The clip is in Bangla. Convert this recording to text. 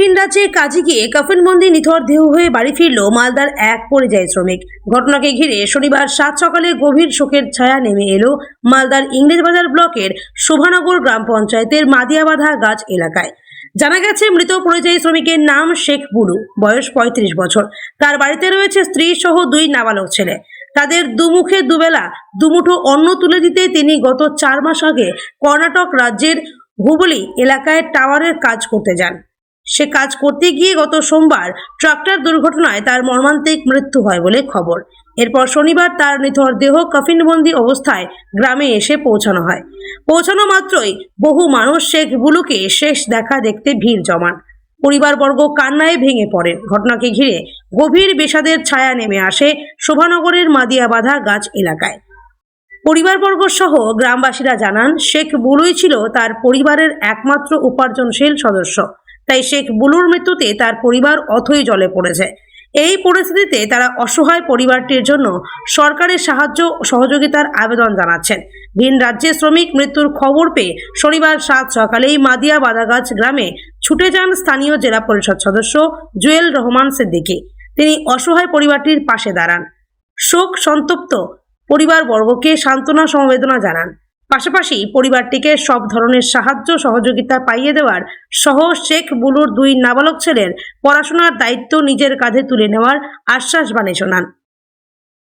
ভিন রাজ্যে কাজে গিয়ে কাফিনবন্দি নিথর দেহ হয়ে বাড়ি ফিরল মালদার এক পরিযায়ী শ্রমিক। ঘটনাকে ঘিরে শনিবার সাত সকালে গভীর শোকের ছায়া নেমে এলো মালদার ইংরেজবাজার ব্লকের শোভানগর গ্রাম পঞ্চায়েতের মাদিয়াবাধা গাছ এলাকায়। জানা গেছে, মৃত পরিযায়ী শ্রমিকের নাম শেখ বুলু, বয়স পঁয়ত্রিশ বছর। তার বাড়িতে রয়েছে স্ত্রী সহ দুই নাবালক ছেলে। তাদের দুমুখে দুবেলা দুমুঠো অন্ন তুলে দিতে তিনি গত চার মাস আগে কর্ণাটক রাজ্যের হুবলি এলাকায় টাওয়ারের কাজ করতে যান। সে কাজ করতে গিয়ে গত সোমবার ট্রাক্টর দুর্ঘটনায় তার মর্মান্তিক মৃত্যু হয় বলে খবর। এরপর শনিবার তার নিথর দেহ কফিনবন্দি অবস্থায় গ্রামে এসে পৌঁছানো হয়। পৌঁছানো মাত্রই বহু মানুষ শেখ বুলুকে শেষ দেখা দেখতে ভিড় জমান। পরিবারবর্গ কান্নায় ভেঙে পড়েন ঘটনাকে ঘিরে গভীর বিষাদের ছায়া নেমে আসে শোভানগরের মাদিয়াবাধা গাছ এলাকায়। পরিবারবর্গ সহ গ্রামবাসীরা জানান, শেখ বুলুই ছিল তার পরিবারের একমাত্র উপার্জনশীল সদস্য। তাই শেখ বুলুর মৃত্যুতে তার পরিবার অথই জলে পড়েছে। এই পরিস্থিতিতে তারা অসহায় পরিবারটির জন্য সরকারের সাহায্য সহযোগিতার আবেদন জানাচ্ছেন। ভিন রাজ্যে শ্রমিক মৃত্যুর খবর পেয়ে শনিবার সাত সকালেই মাদিয়া বাদাগাছ গ্রামে ছুটে যান স্থানীয় জেলা পরিষদ সদস্য জুয়েল রহমান সিদ্দিকী। তিনি অসহায় পরিবারটির পাশে দাঁড়ান। শোক সন্তপ্ত পরিবারবর্গকে সান্ত্বনা সমবেদনা জানান। পাশাপাশি পরিবারটিকে সব ধরনের সাহায্য সহযোগিতা পাইয়ে দেওয়ার সহ শেখ বুলুর দুই নাবালক ছেলের পড়াশোনার দায়িত্ব নিজের কাঁধে তুলে নেওয়ার আশ্বাস বাণী শোনান।